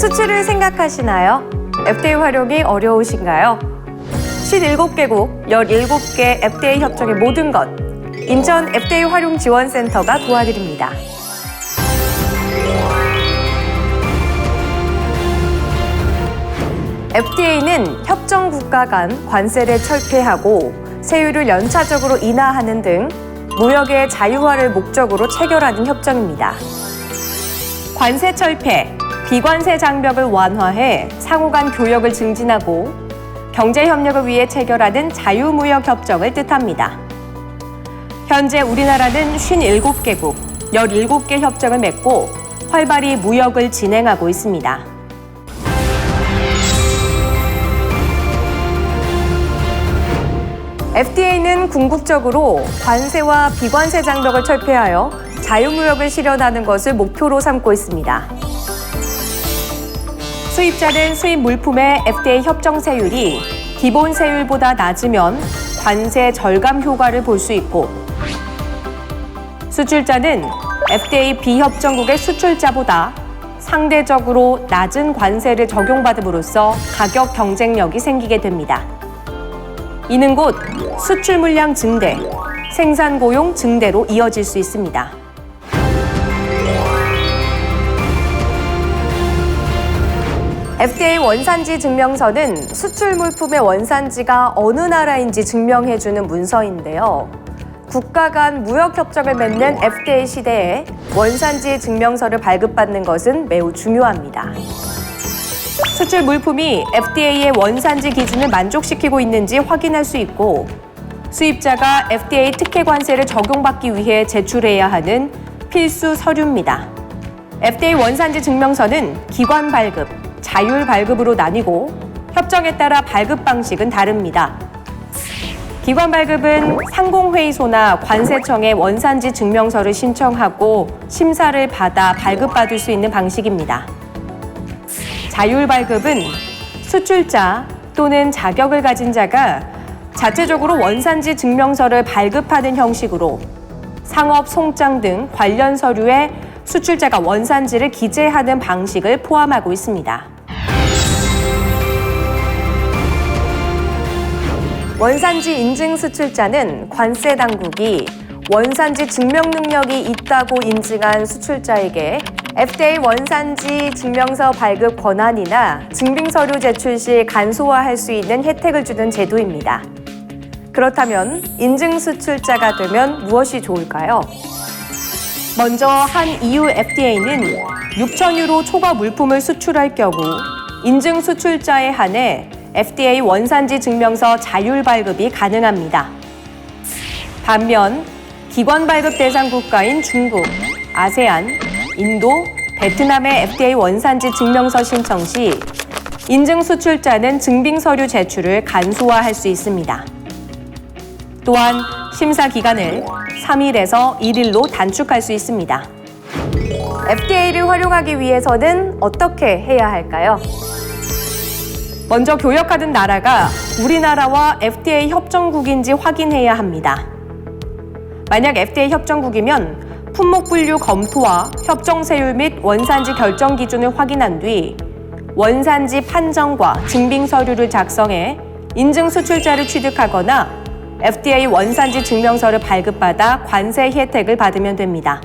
수출을 생각하시나요? FDA 활용이 어려우신가요? 57개국, 17개 FDA 협정의 모든 것. 인천 FDA 활용 지원센터가 도와드립니다. FDA는 협정 국가 간 관세를 철폐하고 세율을 연차적으로 인하하는 등 무역의 자유화를 목적으로 체결하는 협정입니다. 관세 철폐, 비관세 장벽을 완화해 상호 간 교역을 증진하고 경제 협력을 위해 체결하는 자유무역 협정을 뜻합니다. 현재 우리나라는 57개국, 17개 협정을 맺고 활발히 무역을 진행하고 있습니다. FDA는 궁극적으로 관세와 비관세 장벽을 철폐하여 자유무역을 실현하는 것을 목표로 삼고 있습니다. 수입자는 수입 물품의 FDA 협정 세율이 기본 세율보다 낮으면 관세 절감 효과를 볼 수 있고 수출자는 FDA 비협정국의 수출자보다 상대적으로 낮은 관세를 적용받음으로써 가격 경쟁력이 생기게 됩니다. 이는 곧 수출 물량 증대, 생산 고용 증대로 이어질 수 있습니다. FDA 원산지 증명서는 수출 물품의 원산지가 어느 나라인지 증명해주는 문서인데요. 국가 간 무역 협정을 맺는 FDA 시대에 원산지 증명서를 발급받는 것은 매우 중요합니다. 수출 물품이 FDA의 원산지 기준을 만족시키고 있는지 확인할 수 있고 수입자가 FDA 특혜 관세를 적용받기 위해 제출해야 하는 필수 서류입니다. FDA 원산지 증명서는 기관 발급, 자율 발급으로 나뉘고 협정에 따라 발급 방식은 다릅니다. 기관 발급은 상공회의소나 관세청에 원산지 증명서를 신청하고 심사를 받아 발급받을 수 있는 방식입니다. 자율 발급은 수출자 또는 자격을 가진 자가 자체적으로 원산지 증명서를 발급하는 형식으로 상업 송장 등 관련 서류에 수출자가 원산지를 기재하는 방식을 포함하고 있습니다. 원산지 인증 수출자는 관세 당국이 원산지 증명 능력이 있다고 인증한 수출자에게 FDA 원산지 증명서 발급 권한이나 증빙 서류 제출 시 간소화할 수 있는 혜택을 주는 제도입니다. 그렇다면 인증 수출자가 되면 무엇이 좋을까요? 먼저 한 EU FDA는 6천 유로 초과 물품을 수출할 경우 인증 수출자에 한해 FDA 원산지 증명서 자율 발급이 가능합니다. 반면 기관 발급 대상 국가인 중국, 아세안, 인도, 베트남의 FDA 원산지 증명서 신청 시 인증 수출자는 증빙 서류 제출을 간소화할 수 있습니다. 또한 심사 기간을 3일에서 1일로 단축할 수 있습니다. FDA를 활용하기 위해서는 어떻게 해야 할까요? 먼저 교역하는 나라가 우리나라와 FDA 협정국인지 확인해야 합니다. 만약 FDA 협정국이면 품목 분류 검토와 협정 세율 및 원산지 결정 기준을 확인한 뒤 원산지 판정과 증빙 서류를 작성해 인증 수출자를 취득하거나 FDA 원산지 증명서를 발급받아 관세 혜택을 받으면 됩니다.